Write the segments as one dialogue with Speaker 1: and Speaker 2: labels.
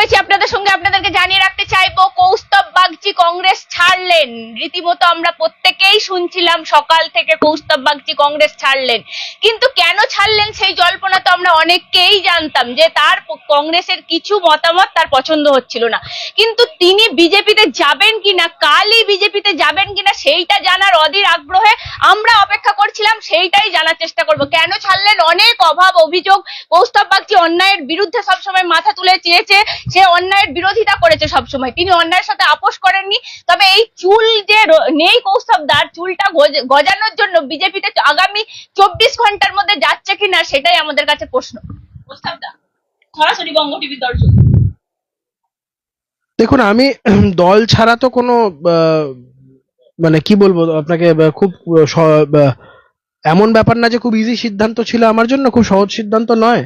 Speaker 1: রয়েছে আপনাদের সঙ্গে আপনাদেরকে জানিয়ে রাখতে চাইব, কৌস্তব বাগচি কংগ্রেস ছাড়লেন। রীতিমতো আমরা প্রত্যেকেই শুনছিলাম সকাল থেকে কৌস্তব বাগচি কংগ্রেস ছাড়লেন। কিন্তু কেন ছাড়লেন সেই জল্পনা তো আমরা অনেককেই জানতাম যে তার কংগ্রেসের কিছু মতামত তার পছন্দ হচ্ছিল না। কিন্তু তিনি বিজেপিতে যাবেন কিনা, কালই বিজেপিতে যাবেন কিনা সেইটা জানার অধীর আগ্রহে আমরা অপেক্ষা করছিলাম, সেইটাই জানার চেষ্টা করব। কেন ছাড়লেন? অনেক অভাব, অভিযোগ। কৌস্তব বাগচি অন্যায়ের বিরুদ্ধে সবসময় মাথা তুলে চেয়েছে। সে অন্যায়ের বিরোধিতা করেছে সবসময়। তিনি অন্যায়ের সাথে আপোষ করেননি, তবে এই চুল যে নেই কৌস্তব দার চুলটা গজানোর জন্য বিজেপিতে আগামী চব্বিশ ঘণ্টার মধ্যে যাচ্ছে কিনা সেটাই আমাদের কাছে প্রশ্ন। সরাসরি বঙ্গ দর্শক
Speaker 2: দেখুন, আমি দল ছাড়া তো কোনো মানে কি বলব, আপনাকে খুব এমন ব্যাপার না যে খুব ইজি সিদ্ধান্ত ছিল আমার জন্য, খুব সহজ সিদ্ধান্ত নয়।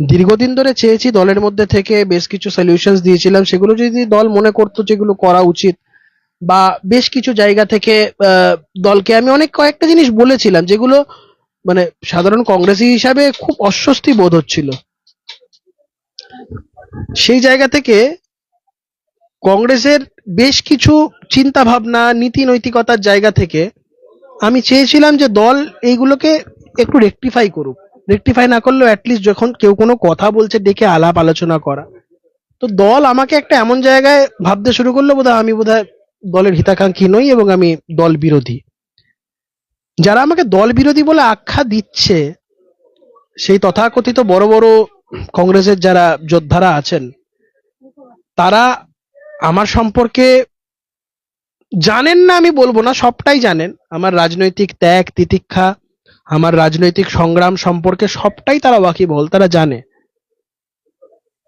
Speaker 2: দীর্ঘদিন ধরে চেয়েছি দলের মধ্যে থেকে বেশ কিছু সলিউশনস দিয়েছিলাম। সেগুলো যদি দল মনে করতো যেগুলো করা উচিত বা বেশ কিছু জায়গা থেকে দলকে আমি অনেক কয়েকটা জিনিস বলেছিলাম যেগুলো মানে সাধারণ কংগ্রেসী হিসাবে খুব অস্বস্তি বোধ হচ্ছিল। সেই জায়গা থেকে কংগ্রেসের বেশ কিছু চিন্তা ভাবনা নীতি নৈতিকতার জায়গা থেকে আমি চেয়েছিলাম যে দল এইগুলোকে একটু রেকটিফাই করুক। রেকটিফাই না করলেও অ্যাটলিস্ট যখন কেউ কোনো কথা বলছে, ডেকে আলাপ আলোচনা করা। তো দল আমাকে একটা এমন জায়গায় ভাবতে শুরু করল, বোধহয় আমি বোধহয় দলের হিতাকাঙ্ক্ষী নই এবং আমি দল বিরোধী। যারা আমাকে দল বিরোধী বলে আখ্যা দিচ্ছে, সেই তথাকথিত বড় বড় কংগ্রেসের যারা যোদ্ধারা আছেন, তারা আমার সম্পর্কে জানেন না আমি বলব না, সবটাই জানেন। আমার রাজনৈতিক ত্যাগ, তিতিক্ষা আমার রাজনৈতিক সংগ্রাম সম্পর্কে সবটাই তারা ওয়াকিবহল, তারা জানে।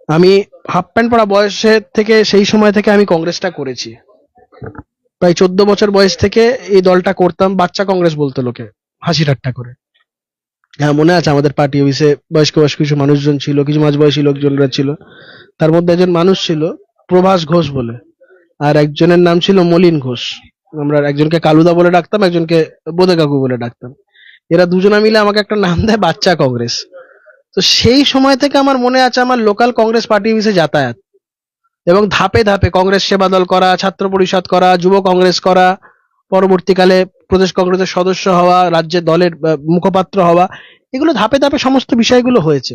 Speaker 2: আমি হাফ প্যান্ট পরা বয়সের থেকে সেই সময় থেকে আমি কংগ্রেসটা করেছি। প্রায় চোদ্দ বছর বয়স থেকে এই দলটা করতাম, বাচ্চা কংগ্রেস বলতো লোকে, হাসি ঠাট্টা করে। হ্যাঁ মনে আছে আমাদের পার্টি অফিসে বয়স্ক বয়স্ক কিছু মানুষজন ছিল, কিছু মাঝবয়সী লোকজনরা ছিল। তার মধ্যে একজন মানুষ ছিল, প্রভাস ঘোষ বলে। আর একজনের নাম ছিল মলিন ঘোষ। আমরা একজনকে কালুদা বলে ডাকতাম, একজনকে বোদে কাকু বলে ডাকতাম। এরা দুজনা মিলে আমাকে একটা নাম দেয় বাচ্চা কংগ্রেস। তো সেই সময় থেকে আমার মনে আছে আমার লোকাল কংগ্রেস পার্টি অফিসে যাতায়াত। এবং ধাপে ধাপে কংগ্রেস সেবা দল করা, ছাত্র পরিষদ করা, যুব কংগ্রেস করা, পরবর্তীকালে প্রদেশ কংগ্রেসের সদস্য হওয়া, রাজ্যের দলের মুখপাত্র হওয়া, এগুলো ধাপে ধাপে সমস্ত বিষয়গুলো হয়েছে।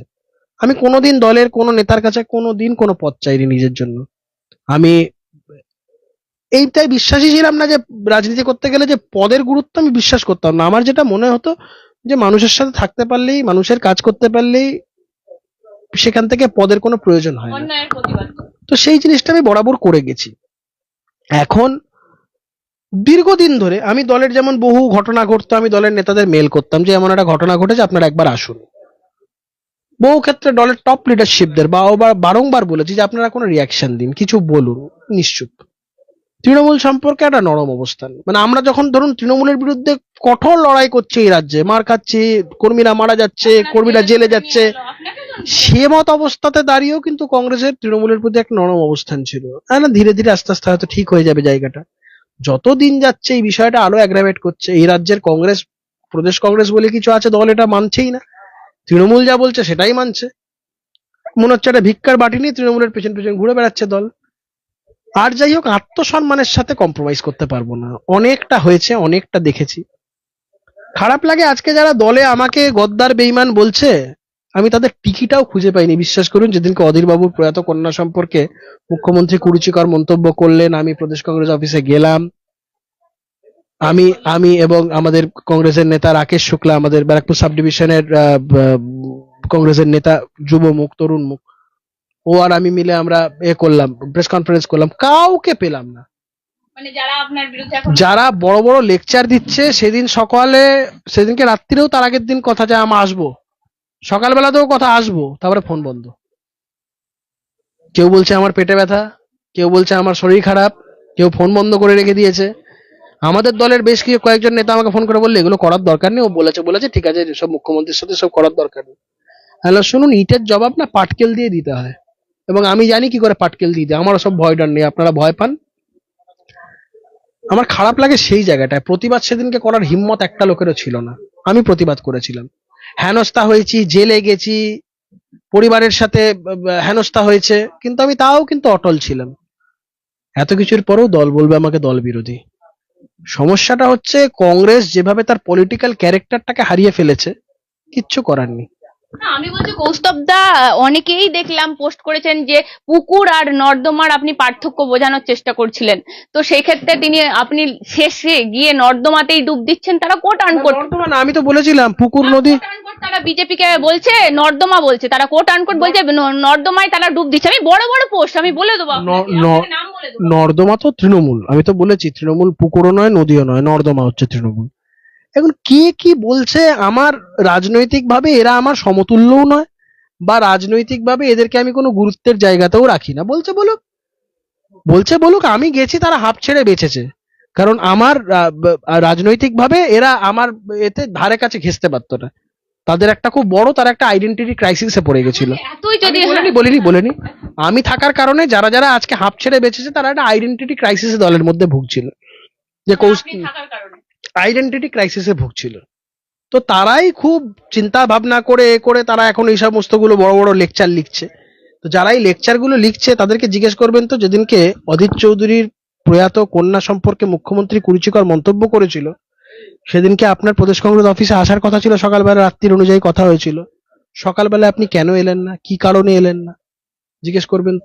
Speaker 2: আমি কোনোদিন দলের কোনো নেতার কাছে কোনোদিন কোনো পদ চাইনি নিজের জন্য। আমি এইটাই বিশ্বাসী ছিলাম না যে রাজনীতি করতে গেলে যে পদের গুরুত্ব আমি বিশ্বাস করতাম না। আমার যেটা মনে হতো যে মানুষের সাথে থাকতে পারলেই মানুষের কাজ করতে পারলেই সেখান থেকে পদের কোনো প্রয়োজন হয় না। তো সেই জিনিসটা আমি বরাবর করে গেছি। এখন দীর্ঘদিন ধরে আমি দলের যেমন বহু ঘটনা ঘটতো আমি দলের নেতাদের মেল করতাম যে এমন একটা ঘটনা ঘটেছে আপনারা একবার আসুন। বহু ক্ষেত্রে দলের টপ লিডারশিপদের বা বা- বারংবার বলেছি যে আপনারা কোনো রিয়াকশন দিন কিছু বলুন নিশ্চুপ। তৃণমূল সম্পর্কে একটা নরম অবস্থান মানে আমরা যখন ধরুন তৃণমূলের বিরুদ্ধে কঠোর লড়াই করছে এই রাজ্যে মার খাচ্ছি কর্মীরা মারা যাচ্ছে কর্মীরা জেলে যাচ্ছে সে মত অবস্থাতে দাঁড়িয়েও কিন্তু কংগ্রেসের তৃণমূলের প্রতি এক নরম অবস্থান ছিল। না ধীরে ধীরে আস্তে আস্তে হয়তো ঠিক হয়ে যাবে জায়গাটা। যত দিন যাচ্ছে এই বিষয়টা আরও অ্যাগ্রাভেট করছে। এই রাজ্যের কংগ্রেস প্রদেশ কংগ্রেস বলে কিছু আছে দল এটা মানছেই না। তৃণমূল যা বলছে সেটাই মানছে। মনে হচ্ছে একটা ভিক্ষার বাটি নিয়ে তৃণমূলের পেছন পেছন ঘুরে বেড়াচ্ছে দল। আর যাই হোক আত্মসম্মানের সাথে কম্প্রোমাইজ করতে পারব না। অনেকটা হয়েছে, অনেকটা দেখেছি। খারাপ লাগে আজকে যারা দলে আমাকে গদ্দার বেইমান বলছে, আমি তাদের টিকিটাও খুঁজে পাইনি। বিশ্বাস করুন, যেদিনকে অধীর বাবুর প্রয়াত কন্যা সম্পর্কে মুখ্যমন্ত্রী কুরুচিকর মন্তব্য করলেন, আমি প্রদেশ কংগ্রেস অফিসে গেলাম। আমি আমি এবং আমাদের কংগ্রেসের নেতা রাকেশ শুক্লা, আমাদের ব্যারাকপুর সাব ডিভিশনের কংগ্রেসের নেতা যুব মুখ তরুণ মুখ ও আর আমি মিলে আমরা এ করলাম প্রেস কনফারেন্স করলাম কাউকে পেলাম না।
Speaker 1: মানে যারা আপনার
Speaker 2: যারা বড় বড় লেকচার দিচ্ছে সেদিন সকালে সেদিনকে রাত্রিরেও তার আগের দিন কথা যে আমি আসব। সকালবেলাতেও কথা আসব তারপরে ফোন বন্ধ। কেউ বলছে আমার পেটে ব্যথা কেউ বলছে আমার শরীর খারাপ কেউ ফোন বন্ধ করে রেখে দিয়েছে। আমাদের দলের বেশ কিছু কয়েকজন নেতা আমাকে ফোন করে বললে এগুলো করার দরকার নেই। ও বলেছে বলেছে ঠিক আছে সব মুখ্যমন্ত্রীর সাথে সব করার দরকার নেই। হ্যালো শুনুন ইটের জবাব না পাটকেল দিয়ে দিতে হয়। এবং আমি জানি কি করে পাটকেল দিতে। আমারও সব ভয় ডর নেই। আপনারা ভয় পান? আমার খারাপ লাগে সেই জায়গাটায়। প্রতিবাদ সেদিনকে করার হিম্মত একটা লোকেরও ছিল না। আমি প্রতিবাদ করেছিলাম। হেনস্থা হয়েছি, জেলে গেছি, পরিবারের সাথে হেনস্থা হয়েছে। কিন্তু আমি তাও কিন্তু অটল ছিলাম। এত কিছুর পরেও দল বলবে আমাকে দল বিরোধী। সমস্যাটা হচ্ছে, কংগ্রেস যেভাবে তার পলিটিক্যাল ক্যারেক্টারটাকে হারিয়ে ফেলেছে, কিচ্ছু করার নেই।
Speaker 1: না, আমি বলছি কৌস্তব দা অনেকেই দেখলাম পোস্ট করেছেন যে পুকুর আর নর্দমার আপনি পার্থক্য বোঝানোর চেষ্টা করছিলেন। তো সেই ক্ষেত্রে তিনি আপনি শেষে গিয়ে নর্দমাতেই ডুব দিচ্ছেন তারা কোট আনকোট
Speaker 2: নর্দমা না, আমি তো বলেছিলাম পুকুর নদী
Speaker 1: তারা বিজেপি কে বলছে নর্দমা বলছে তারা কোট আনকোট বলছে নর্দমায় তারা ডুব দিচ্ছে। আমি বড় বড় পোস্ট আমি দেবো বলে দেবো।
Speaker 2: নর্দমা তো তৃণমূল আমি তো বলেছি তৃণমূল পুকুরও নয় নদীও নয় নর্দমা হচ্ছে তৃণমূল। এখন কে কি বলছে আমার রাজনৈতিক ভাবে এরা আমার সমতুল্যও নয় বা রাজনৈতিক ভাবে এদেরকে আমি কোনো গুরুত্বের জায়গাতেও রাখি না। বলছে বলুক বলছে বলুক আমি গেছি তারা হাফ ছেড়ে বেঁচেছে। কারণ আমার রাজনৈতিক ভাবে এরা আমার এতে ধারে কাছে ঘেসতে পারতো না। তাদের একটা খুব বড় তার একটা আইডেন্টিটি ক্রাইসিসে পড়ে গেছিল। আমি বলিনি বলিনি বলিনি। আমি থাকার কারণে যারা যারা আজকে হাফ ছেড়ে বেঁচেছে তারা একটা আইডেন্টিটি ক্রাইসিস দলের মধ্যে ভুগছিল। যে কৌশ
Speaker 1: আপনি থাকার কারণে।
Speaker 2: আইডেন্টিটি ক্রাইসিসে ভুগছিল। তো তারাই খুব চিন্তা ভাবনা করে এ করে তারা এখন এই সমস্তগুলো বড় বড় লেকচার লিখছে। তো যারা এই লেকচারগুলো লিখছে তাদেরকে জিজ্ঞেস করবেন তো যেদিনকে অধীর চৌধুরীর প্রয়াত কন্যা সম্পর্কে মুখ্যমন্ত্রী কুরুচিকর মন্তব্য করেছিল সেদিনকে আপনার প্রদেশ কংগ্রেস অফিসে আসার কথা ছিল সকালবেলা রাত্রির অনুযায়ী কথা হয়েছিল। সকালবেলা আপনি কেন এলেন না? কি কারণে এলেন না? জিজ্ঞেস করবেন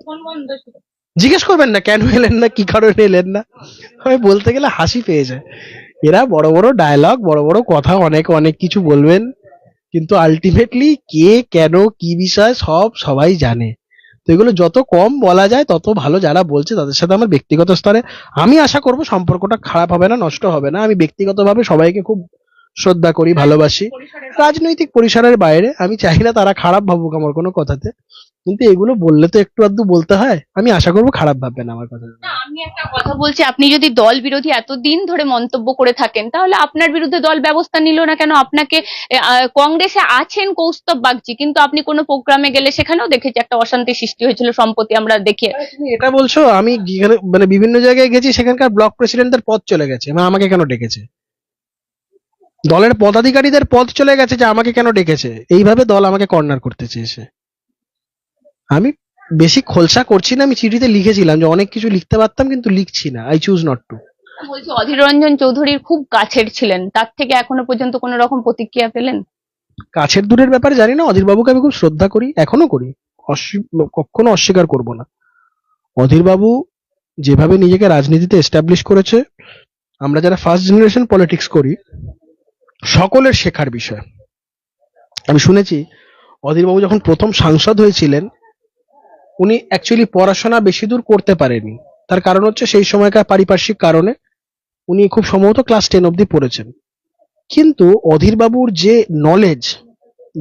Speaker 2: জিজ্ঞেস করবেন না কেন এলেন না? কি কারণে এলেন না? আমি বলতে গেলে হাসি পেয়ে যায়। এরা বড় বড় ডায়লগ বড় বড় কথা অনেক অনেক কিছু বলবেন। কিন্তু আলটিমেটলি কে কেন কি বিষয় সব সবাই জানে। তো এগুলো যত কম বলা যায় তত ভালো যারা বলছে তাদের সাথে আমার ব্যক্তিগত স্তরে আমি আশা করব সম্পর্কটা খারাপ হবে না নষ্ট হবে না। আমি ব্যক্তিগতভাবে সবাইকে খুব শ্রদ্ধা করি ভালোবাসি। রাজনৈতিক পরিসরের বাইরে আমি চাই না তারা খারাপ ভাবুক আমার কোনো কথাতে। কিন্তু এগুলো বললে তো একটু আধটু বলতে হয়। আমি আশা করব খারাপ ভাববেন আমার কথা।
Speaker 1: না আমি একটা কথা বলছি আপনি যদি দল বিরোধী এতদিন ধরে মন্তব্য করে থাকেন তাহলে আপনার বিরুদ্ধে দল ব্যবস্থা নিল না কেন? আপনাকে কংগ্রেসে আছেন কৌস্তব বাগচি কিন্তু আপনি কোনো প্রোগ্রামে গেলে সেখানেও দেখেছি একটা অশান্তি সৃষ্টি হয়েছিল সম্প্রতি আমরা দেখি।
Speaker 2: এটা বলছো আমি মানে বিভিন্ন জায়গায় গেছি সেখানকার ব্লক প্রেসিডেন্টদের পদ চলে গেছে মানে আমাকে কেন ডেকেছে? দলের পদাধিকারীদের পদ চলে গেছে যে আমাকে কেন ডেকেছে? এইভাবে দল আমাকে কর্নার করতে চেয়েছে আমি বেশি খোলসা করছি না আমি চিঠিতে লিখেছিলাম যে অনেক কিছু লিখতে পারতাম কিন্তু লিখছি না আই চুজ নট টু
Speaker 1: বলছি অধীর রঞ্জন চৌধুরীর খুব কাছের ছিলেন তার থেকে এখনও পর্যন্ত কোনো রকম প্রতিক্রিয়া পেলেন?
Speaker 2: কাছের দূরের ব্যাপারে জানি না অধীর বাবুকে আমি খুব শ্রদ্ধা করি এখনও করি কখনো অস্বীকার করব না। অধীর বাবু যেভাবে নিজেকে রাজনীতিতে এস্টাবলিশ করেছে আমরা যারা ফার্স্ট জেনারেশন পলিটিক্স করি সকলের শেখার বিষয়। আমি শুনেছি অধীর বাবু যখন প্রথম সাংসদ হয়েছিলেন উনি অ্যাকচুয়ালি পড়াশোনা বেশি দূর করতে পারেনি। তার কারণ হচ্ছে সেই সময়কার পারিপার্শ্বিক কারণে উনি খুব সম্ভবত ক্লাস টেন অবধি পড়েছেন। কিন্তু অধীর বাবুর যে নলেজ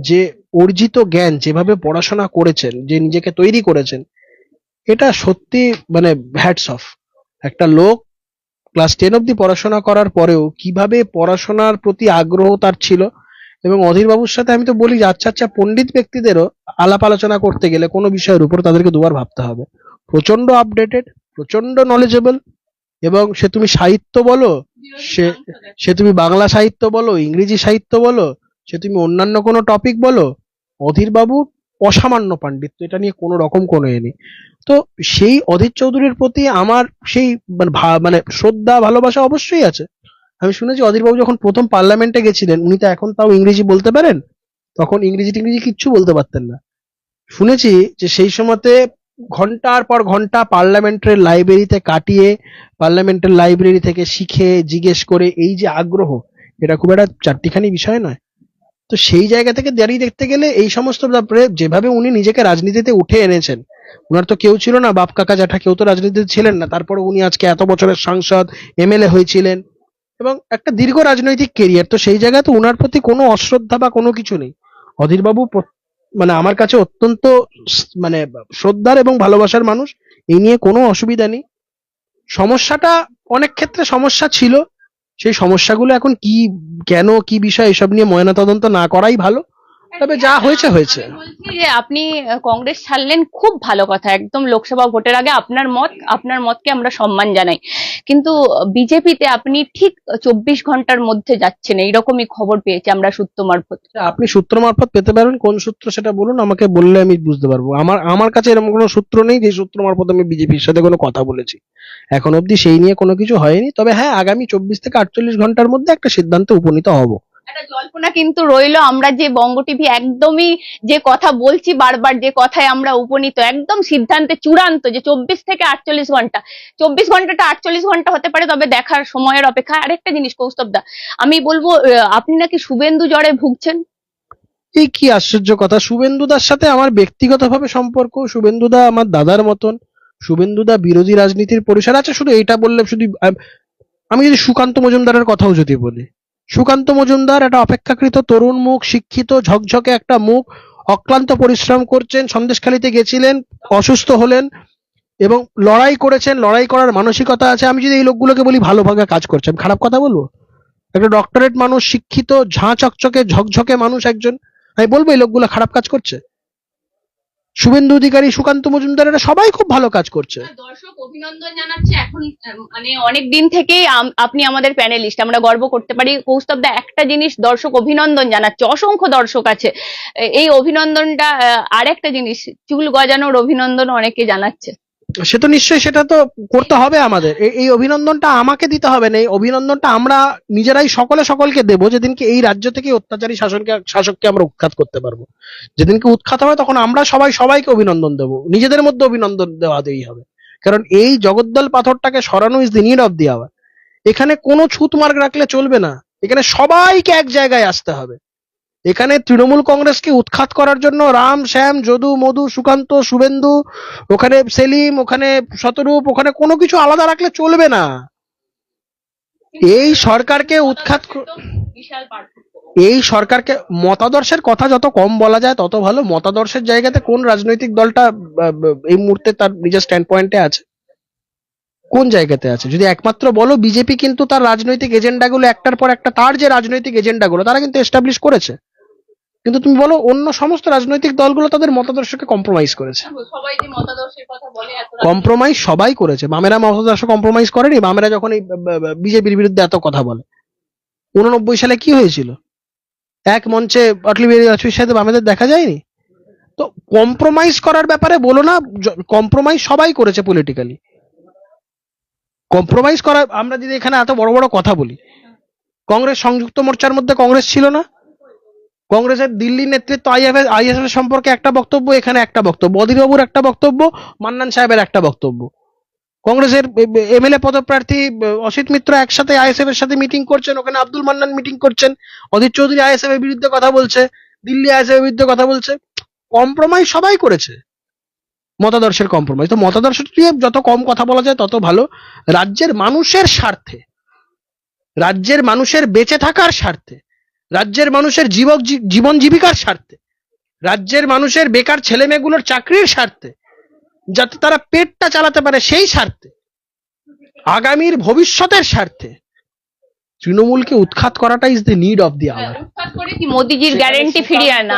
Speaker 2: যে অর্জিত জ্ঞান, যেভাবে পড়াশোনা করেছেন, যে নিজেকে তৈরি করেছেন, এটা সত্যি মানে হ্যাটস অফ একটা লোক ক্লাস টেন অব্দি পড়াশোনা করার পরেও কীভাবে পড়াশোনার প্রতি আগ্রহ তার ছিল এবং অধীর বাবুর সাথে আমি তো বলি যে আচ্ছা আচ্ছা পণ্ডিত ব্যক্তিদেরও আলাপ আলোচনা করতে গেলে কোনো বিষয়ের উপর তাদেরকে দুবার ভাবতে হবে। প্রচণ্ড আপডেটেড প্রচণ্ড নলেজেবল এবং সে তুমি সাহিত্য বলো, সে- সে তুমি বাংলা সাহিত্য বলো, ইংরেজি সাহিত্য বলো, সে তুমি অন্যান্য কোনো টপিক বলো, অধীর বাবু অসামান্য পাণ্ডিত্য এটা নিয়ে কোনো রকম কোনো এ নেই। তো সেই অধীর চৌধুরীর প্রতি আমার সেই মানে মানে শ্রদ্ধা, ভালোবাসা অবশ্যই আছে। আমি শুনেছি অধীর বাবু যখন প্রথম পার্লামেন্টে গেছিলেন, উনি তো এখন তাও ইংরেজি বলতে পারেন? তখন ইংরেজি টিংরেজি কিচ্ছু বলতে পারতেন না। শুনেছি যে সেই সময়তে ঘণ্টার পর ঘণ্টা পার্লামেন্টের লাইব্রেরিতে কাটিয়ে, পার্লামেন্টের লাইব্রেরি থেকে শিখে, জিজ্ঞেস করে এই যে আগ্রহ, এটা খুব একটা চারটিখানি বিষয় নয়। তো সেই জায়গা থেকে দাঁড়িয়ে দেখতে গেলে এই সমস্ত ব্যাপারে যেভাবে উনি নিজেকে রাজনীতিতে উঠে এনেছেন ওনার তো কেউ ছিল না, বাপ কাকা জ্যাঠা কেউ তো রাজনীতিতে ছিলেন না তারপরে উনি আজকে এত বছরের সাংসদ, এমএলএ হয়েছিলেন। এবং একটা দীর্ঘ রাজনৈতিক কেরিয়ার তো সেই জায়গায় তো ওনার প্রতি কোনো অশ্রদ্ধা বা কোনো কিছু নেই। অধীরবাবু মানে আমার কাছে অত্যন্ত মানে শ্রদ্ধার এবং ভালোবাসার মানুষ, এই নিয়ে কোনো অসুবিধা নেই। সমস্যাটা অনেক ক্ষেত্রে সমস্যা ছিল। সেই সমস্যাগুলো এখন কি, কেন, কি বিষয়, এসব নিয়ে ময়না তদন্ত না করাই ভালো। তবে যা হয়েছে হয়েছে।
Speaker 1: বলছি যে আপনি কংগ্রেস ছাড়লেন খুব ভালো কথা। একদম লোকসভা ভোটের আগে আপনার মত আপনার মতকে আমরা সম্মান জানাই। কিন্তু বিজেপিতে আপনি ঠিক চব্বিশ ঘণ্টার মধ্যে যাচ্ছেন এইরকমই খবর পেয়েছি আমরা সূত্র মারফত।
Speaker 2: আপনি সূত্র মারফত পেতে পারেন কোন সূত্র সেটা বলুন আমাকে বললে আমি বুঝতে পারব। আমার আমার কাছে এরকম কোনো সূত্র নেই যে সূত্র মারফত আমি বিজেপির সাথে কোনো কথা বলেছি। এখন অবধি সেই নিয়ে কোনো কিছু হয়নি তবে হ্যাঁ আগামী চব্বিশ থেকে আটচল্লিশ ঘণ্টার মধ্যে একটা সিদ্ধান্তে উপনীত হব।
Speaker 1: একটা জল্পনা কিন্তু রইল, আমরা যে বঙ্গ টিভি একদমই যে কথা বলছি বারবার, যে কথায় আমরা উপনীত, একদম সিদ্ধান্তে চূড়ান্ত যে চব্বিশ থেকে আটচল্লিশ ঘণ্টা, চব্বিশ ঘন্টাটা আটচল্লিশ ঘণ্টা হতে পারে, তবে দেখার সময়ের অপেক্ষা আরেকটা জিনিস কৌস্তব দা, আমি বলব আপনি নাকি শুভেন্দু জ্বরে ভুগছেন?
Speaker 2: এই কি আশ্চর্য কথা শুভেন্দুদার সাথে আমার ব্যক্তিগতভাবে সম্পর্ক শুভেন্দুদা আমার দাদার মতন শুভেন্দুদা বিরোধী রাজনীতির পরিসর আছে শুধু এটা বললে, শুধু আমি যদি সুকান্ত মজুমদারের কথাও যদি বলি। সুকান্ত মজুমদার, একটা অপেক্ষাকৃত তরুণ মুখ, শিক্ষিত, ঝকঝকে একটা মুখ, অক্লান্ত পরিশ্রম করছেন, সন্দেশখালিতে গেছিলেন, অসুস্থ হলেন এবং লড়াই করেছেন, লড়াই করার মানসিকতা আছে। আমি যদি এই লোকগুলোকে বলি ভালোভাবে কাজ করছেন। খারাপ কথা বলব? একটা ডক্টরেট মানুষ, শিক্ষিত, ঝাঁ চকচকে, ঝকঝকে মানুষ একজন। আমি বলব এই লোকগুলো খারাপ কাজ করছে? শুভেন্দু অধিকারী সুকান্ত মজুমদার এরা সবাই খুব ভালো কাজ করছে।
Speaker 1: দর্শক অভিনন্দন জানাচ্ছে। এখন মানে অনেক দিন থেকেই আপনি আমাদের প্যানেলিস্ট আমরা গর্ব করতে পারি। কৌস্তব দা একটা জিনিস দর্শক অভিনন্দন জানাচ্ছে অসংখ্য দর্শক আছে। এই অভিনন্দনটা আহ, আরেকটা জিনিস চুল গজানোর অভিনন্দন অনেকে জানাচ্ছে।
Speaker 2: সে তো নিশ্চয়ই সেটা তো করতে হবে আমাদের। এই অভিনন্দনটা আমাকে দিতে হবে না, এই অভিনন্দনটা আমরা নিজেরাই সকলে সকলকে দেবো। যেদিনকে এই রাজ্য থেকে অত্যাচারী শাসনকে, শাসককে আমরা উৎখাত করতে পারব। যেদিনকে উৎখাত হবে তখন আমরা সবাই সবাইকে অভিনন্দন দেবো। নিজেদের মধ্যে অভিনন্দন দেওয়া দেই হবে। কারণ এই জগদ্দল পাথরটাকে সরানো is the need of the hour এখানে কোনো ছুত মার্গ রাখলে চলবে না। এখানে সবাইকে এক জায়গায় আসতে হবে। এখানে তৃণমূল কংগ্রেসকে উৎখাত করার জন্য রাম, শ্যাম, যদু, মধু, সুকান্ত, শুভেন্দু, ওখানে সেলিম, ওখানে শতরূপ, ওখানে কোনো কিছু আলাদা রাখলে চলবে না। এই সরকারকে উৎখাত এই সরকারকে মতাদর্শের কথা যত কম বলা যায়, তত ভালো। মতাদর্শের জায়গাতে কোন রাজনৈতিক দলটা এই মুহূর্তে তার নিজের স্ট্যান্ড পয়েন্টে আছে? কোন জায়গাতে আছে? যদি একমাত্র বলো, বিজেপি কিন্তু তার রাজনৈতিক এজেন্ডাগুলো একটার পর একটা, তার যে রাজনৈতিক এজেন্ডাগুলো, তারা কিন্তু এস্টাবলিশ করেছে। কিন্তু তুমি বলো অন্য সমস্ত রাজনৈতিক দলগুলো তাদের মতাদর্শকে কম্প্রোমাইজ করেছে। কম্প্রোমাইজ সবাই করেছে। বামেরা মতাদর্শ কম্প্রোমাইজ করেনি বামেরা যখন এই বিজেপির বিরুদ্ধে এত কথা বলে। উননব্বই সালে কি হয়েছিল? এক মঞ্চে অটলি বিহারী বাজপেয়ীর সাথে বামেদের দেখা যায়নি? তো কম্প্রোমাইজ করার ব্যাপারে বলো না কম্প্রোমাইজ সবাই করেছে পলিটিক্যালি কম্প্রোমাইজ করা আমরা যদি এখানে এত বড় বড় কথা বলি কংগ্রেস সংযুক্ত মোর্চার মধ্যে কংগ্রেস ছিল না? কংগ্রেসের দিল্লি নেতৃত্ব আইএফএস আইএসএফ সম্পর্কে একটা বক্তব্য, এখানে একটা বক্তব্য অধীরবাবুর একটা বক্তব্য, মান্নান সাহেবের একটা বক্তব্য। কংগ্রেসের এমএলএ পদপ্রার্থী অসিত মিত্র একসাথে আইএসএফ এর সাথে মিটিং করছেন, ওখানে আব্দুল মান্নান মিটিং করছেন। অধীর চৌধুরী আইএসএফ এর বিরুদ্ধে কথা বলছে, দিল্লি আইএসএফ এর বিরুদ্ধে কথা বলছে। কম্প্রোমাইজ সবাই করেছে। মতাদর্শের কম্প্রোমাইজ। তো মতাদর্শ নিয়ে যত কম কথা বলা যায়, তত ভালো। রাজ্যের মানুষের স্বার্থে, রাজ্যের মানুষের বেঁচে থাকার স্বার্থে রাজ্যের মানুষের জীবক জীবন জীবিকার স্বার্থে রাজ্যের মানুষের বেকার ছেলে মেয়েগুলোর চাকরির স্বার্থে যাতে তারা পেটটা চালাতে পারে সেই স্বার্থে আগামীর ভবিষ্যতের স্বার্থে তৃণমূলকে উৎখাত করাটা is the need of the hour
Speaker 1: উৎখাত করে কি? মোদিজির গ্যারেন্টি ফিরিয়ে আনা।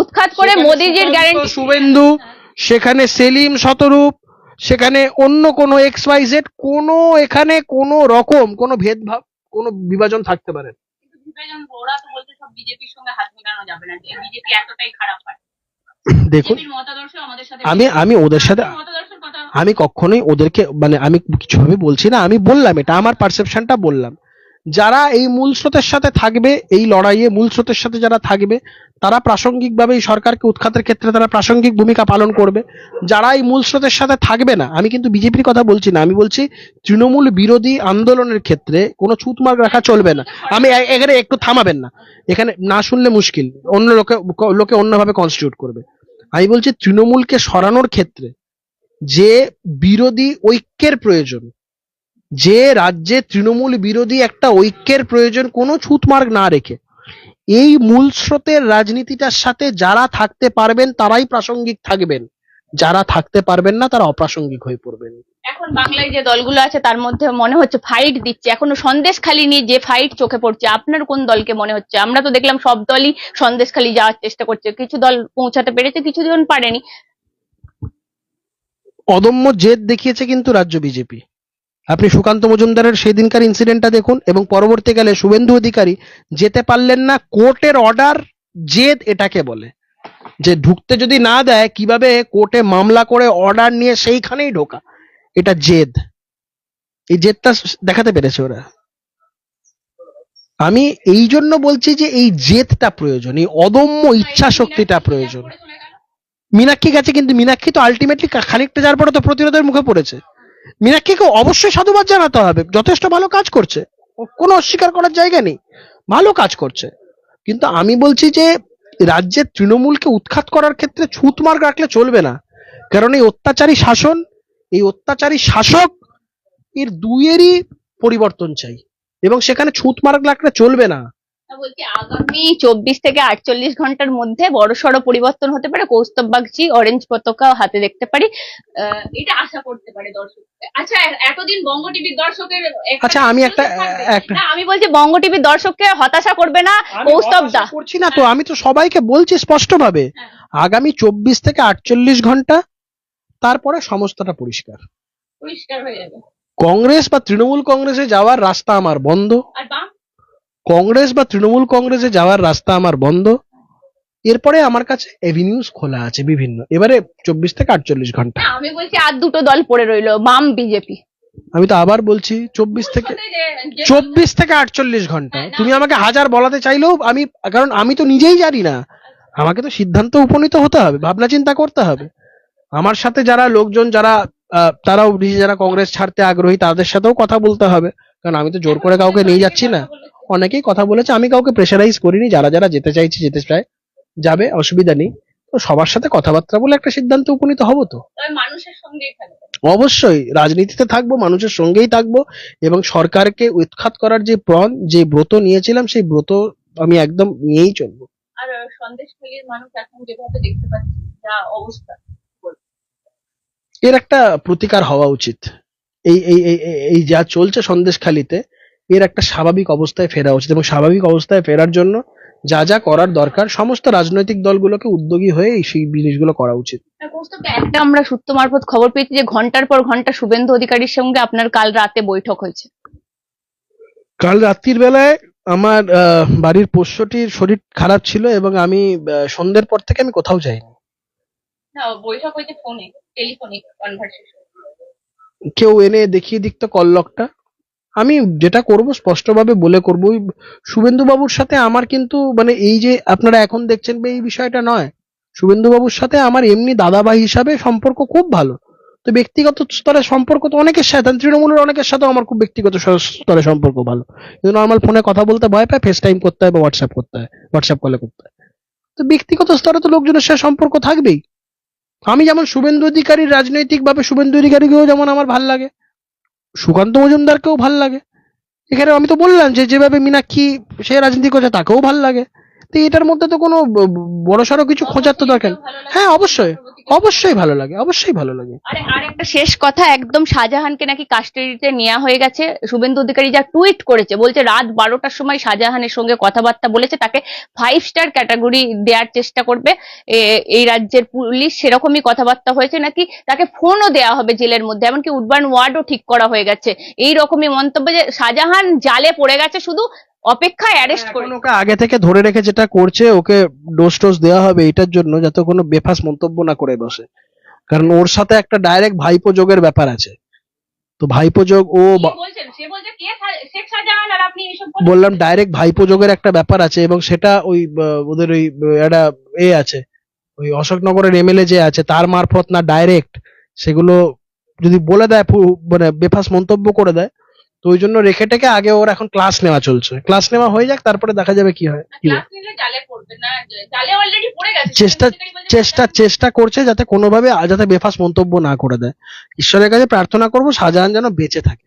Speaker 1: উৎখাত করে মোদিজির গ্যারেন্টি
Speaker 2: শুভেন্দু সেখানে সেলিম শতরূপ সেখানে অন্য কোনো এক্স ওয়াই জেড কোনো এখানে কোনো রকম কোনো ভেদভাব কোনো বিভাজন থাকতে পারে না।
Speaker 1: ওরা তো বলতে সব বিজেপির সঙ্গে হাত মেলানো যাবে না। বিজেপি এতটাই খারাপ হয়
Speaker 2: দেখুন আমি আমি ওদের সাথে আমি কখনোই ওদেরকে মানে আমি কিছু কিছুভাবে বলছি না আমি বললাম এটা আমার পারসেপশনটা বললাম। যারা এই মূল স্রোতের সাথে থাকবে, এই লড়াইয়ে মূল স্রোতের সাথে যারা থাকবে, তারা প্রাসঙ্গিকভাবে এই সরকারকে উৎখাতের ক্ষেত্রে তারা প্রাসঙ্গিক ভূমিকা পালন করবে। যারা এই মূল স্রোতের সাথে থাকবে না, আমি কিন্তু বিজেপির কথা বলছি না, আমি বলছি তৃণমূল বিরোধী আন্দোলনের ক্ষেত্রে কোনো ছুতমার্গ রাখা চলবে না। আমি এখানে একটু থামাবেন না। এখানে না শুনলে মুশকিল, অন্য লোকে লোকে অন্যভাবে কনস্টিটিউট করবে। আমি বলছি তৃণমূলকে সরানোর ক্ষেত্রে যে বিরোধী ঐক্যের প্রয়োজন যে রাজ্যে তৃণমূল বিরোধী একটা ঐক্যের প্রয়োজন কোনো ছুতমার্গ না রেখে। এই মূল স্রোতের রাজনীতিটার সাথে যারা থাকতে পারবেন তারাই প্রাসঙ্গিক থাকবেন। যারা থাকতে পারবেন না তারা অপ্রাসঙ্গিক হয়ে পড়বেন।
Speaker 1: এখন বাংলায় যে দলগুলো আছে তার মধ্যে মনে হচ্ছে ফাইট দিচ্ছে। এখনও সন্দেশখালি নিয়ে যে ফাইট চোখে পড়ছে। আপনার কোন দলকে মনে হচ্ছে? আমরা তো দেখলাম সব দলই সন্দেশখালি যাওয়ার চেষ্টা করছে। কিছু দল পৌঁছাতে পেরেছে কিছু জন পারেনি।
Speaker 2: অদম্য জেদ দেখিয়েছে কিন্তু রাজ্য বিজেপি। আপনি সুকান্ত মজুমদারের সেদিনকার ইনসিডেন্টটা দেখুন এবং পরবর্তীকালে শুভেন্দু অধিকারী যেতে পারলেন না, কোর্টের অর্ডার জেদ এটাকে বলে যে ঢুকতে যদি না দেয়, কীভাবে কোর্টে মামলা করে অর্ডার নিয়ে সেইখানেই ঢোকা? এটা জেদ। এই জেদটা দেখাতে পেরেছে ওরা। আমি এই জন্য বলছি যে এই জেদটা প্রয়োজন, এই অদম্য ইচ্ছা শক্তিটা প্রয়োজন। মীনাক্ষী গেছে কিন্তু মীনাক্ষী তো আলটিমেটলি খানিকটা যাওয়ার পরে তো প্রতিরোধের মুখে পড়েছে। মীনাক্ষীকে অবশ্যই সাধুবাদ জানাতে হবে। যথেষ্ট ভালো কাজ করছে। কোনো অস্বীকার করার জায়গা নেই। ভালো কাজ করছে। কিন্তু আমি বলছি যে, রাজ্যের তৃণমূলকে উৎখাত করার ক্ষেত্রে ছুঁত মার্গ রাখলে চলবে না। কারণ এই অত্যাচারী শাসন, এই অত্যাচারী শাসক, এর দুইয়েরই পরিবর্তন চাই। এবং সেখানে ছুঁত মার্গ রাখলে চলবে না।
Speaker 1: বলছি আগামী চব্বিশ থেকে আটচল্লিশ ঘণ্টার মধ্যে বড়সড় পরিবর্তন হতে পারে। কৌস্তব বাগচি অরেঞ্জ পতাকা হাতে দেখতে পারি। এটা আশা করতে পারে দর্শক। আচ্ছা এতদিন বঙ্গ টিভির দর্শকের
Speaker 2: আচ্ছা, আমি একটা-
Speaker 1: না আমি বলছি বঙ্গ টিভির দর্শককে হতাশা করবে না কৌস্তব দা।
Speaker 2: করছি না তো আমি তো সবাইকে বলছি স্পষ্টভাবে
Speaker 1: হ্যাঁ।
Speaker 2: আগামী চব্বিশ থেকে আটচল্লিশ ঘণ্টা তারপরে সমস্তটা পরিষ্কার।
Speaker 1: পরিষ্কার হয়ে যাবে।
Speaker 2: কংগ্রেস বা তৃণমূল কংগ্রেসে যাওয়ার রাস্তা আমার বন্ধ।
Speaker 1: আর বাম
Speaker 2: কংগ্রেস বা তৃণমূল কংগ্রেসে যাওয়ার রাস্তা আমার বন্ধ। এরপরে আমার কাছে এভিনিউজ খোলা আছে বিভিন্ন। এবারে চব্বিশ থেকে আটচল্লিশ
Speaker 1: ঘণ্টা। আমি বলছি আর দুটো দল পড়ে রইল বাম বিজেপি।
Speaker 2: আমি তো আবার বলছি চব্বিশ থেকে চব্বিশ থেকে আটচল্লিশ ঘণ্টা। তুমি আমাকে হাজার বলাতে চাইলেও আমি কারণ আমি তো নিজেই জানি না। আমাকে তো সিদ্ধান্ত উপনীত হতে হবে ভাবনা চিন্তা করতে হবে। আমার সাথে যারা লোকজন যারা তারাও যারা কংগ্রেস ছাড়তে আগ্রহী তাদের সাথেও কথা বলতে হবে। কারণ আমি তো জোর করে কাউকে নিয়ে যাচ্ছি না। অনেকেই কথা বলেছে আমি কাউকে প্রেশারাইজ করিনি যারা যারা যেতে চাইছে যেতে চায় যাবে অসুবিধা নেই। তো সবার সাথে কথাবার্তা বলে একটা সিদ্ধান্ত উপনীত হব তো? অবশ্যই রাজনীতিতে থাকব মানুষের সঙ্গেই থাকব এবং সরকারকে উৎখাত করার যে প্রণ যে ব্রত নিয়েছিলাম সেই ব্রত আমি একদম নিয়েই চলবো।
Speaker 1: আর সন্দেশখালীর মানুষ এখন যেভাবে দেখতে পাচ্ছি যা অবস্থা।
Speaker 2: এর একটা প্রতিকার হওয়া উচিত। এই এই এই এই- এই যা চলছে সন্দেশখালিতে এর একটা স্বাভাবিক অবস্থায় ফেরা উচিত এবং স্বাভাবিক অবস্থায় ফেরার জন্য যা যা করার দরকার সমস্ত রাজনৈতিক দলগুলোকে উদ্যোগী হয়ে সেই জিনিসগুলো করা উচিত।
Speaker 1: একটা আমরা সূত্র মারফত খবর পেয়েছি যে ঘণ্টার পর ঘণ্টা শুভেন্দু অধিকারীর সঙ্গে আপনার কাল রাতে বৈঠক হয়েছে।
Speaker 2: কাল রাত্রির বেলায় আমার বাড়ির পোষ্যটির শরীর খারাপ ছিল এবং আমি সন্ধ্যের পর থেকে আমি কোথাও যাইনি।
Speaker 1: বৈঠক হয়েছে ফোনে টেলিফোনিক কনভারসেশন
Speaker 2: কেউ এনে দেখিয়ে দিক তো কল্লকটা আমি যেটা করব, স্পষ্টভাবে বলে করব, ওই শুভেন্দু বাবুর সাথে আমার কিন্তু মানে এই যে আপনারা এখন দেখছেন এই বিষয়টা নয় শুভেন্দু বাবুর সাথে আমার এমনি দাদাভাই হিসাবে সম্পর্ক খুব ভালো। তো ব্যক্তিগত স্তরে সম্পর্ক তো অনেকের সাথে তৃণমূলের অনেকের সাথে আমার খুব ব্যক্তিগত স্তরে সম্পর্ক ভালো। কিন্তু নর্মাল ফোনে কথা বলতে ভয় পায় ফেস টাইম করতে হয় বা হোয়াটসঅ্যাপ করতে হয় হোয়াটসঅ্যাপ কলে করতে হয়। তো ব্যক্তিগত স্তরে তো লোকজনের সাথে সম্পর্ক থাকবেই। আমি যেমন শুভেন্দু অধিকারীর রাজনৈতিক ভাবে শুভেন্দু অধিকারীকেও যেমন আমার ভালো লাগে সুকান্ত মজুমদারকেও ভালো লাগে। এখানে আমি তো বললাম যে, যেভাবে মীনাক্ষী সে রাজনীতি করছে, তাকেও ভালো লাগে। তো এটার মধ্যে তো কোনো বড় সড়ো কিছু খোঁজার তো দরকার হ্যাঁ অবশ্যই। অবশ্যই ভালো লাগে অবশ্যই ভালো লাগে।
Speaker 1: আরে আর একটা শেষ কথা একদম শাহজাহানকে নাকি কাস্টাডিতে নেওয়া হয়ে গেছে। শুভেন্দু অধিকারী যা টুইট করেছে বলছে রাত বারোটার সময় শাহজাহানের সঙ্গে কথাবার্তা বলেছে তাকে ফাইভ স্টার ক্যাটাগরি দেওয়ার চেষ্টা করবে। এই রাজ্যের পুলিশ সেরকমই কথাবার্তা হয়েছে নাকি তাকে ফোনও দেওয়া হবে জেলের মধ্যে এমনকি উডবার্ন ওয়ার্ডও ঠিক করা হয়ে গেছে। এই রকমই মন্তব্য যে শাহজাহান জালে পড়ে গেছে শুধু অপেক্ষায় অ্যারেস্ট করে
Speaker 2: ওকে আগে থেকে ধরে রেখে যেটা করছে ওকে ডোজ টোজ দেওয়া হবে এটার জন্য যাতে কোনো বেফাস মন্তব্য না করে বসে। কারণ ওর সাথে একটা ডাইরেক্ট ভাইপো যোগের ব্যাপার আছে। তো ভাইপো যোগ ও বললাম ডাইরেক্ট ভাইপো যোগের একটা ব্যাপার আছে এবং সেটা ওই ওদের ওই একটা এ আছে। ওই অশোকনগরের এমএলএ যে আছে তার মারফত না ডাইরেক্ট সেগুলো যদি বলে দেয় মানে বেফাস মন্তব্য করে দেয় তো ওই জন্য রেখে টেকে আগে ওর এখন ক্লাস নেওয়া চলছে। ক্লাস নেওয়া হয়ে যাক তারপরে দেখা যাবে কি হয় চেষ্টা চেষ্টা চেষ্টা করছে যাতে কোনোভাবে যাতে বেফাস মন্তব্য না করে দেয়। ঈশ্বরের কাছে প্রার্থনা করব শাহজাহান যেন বেঁচে থাকে।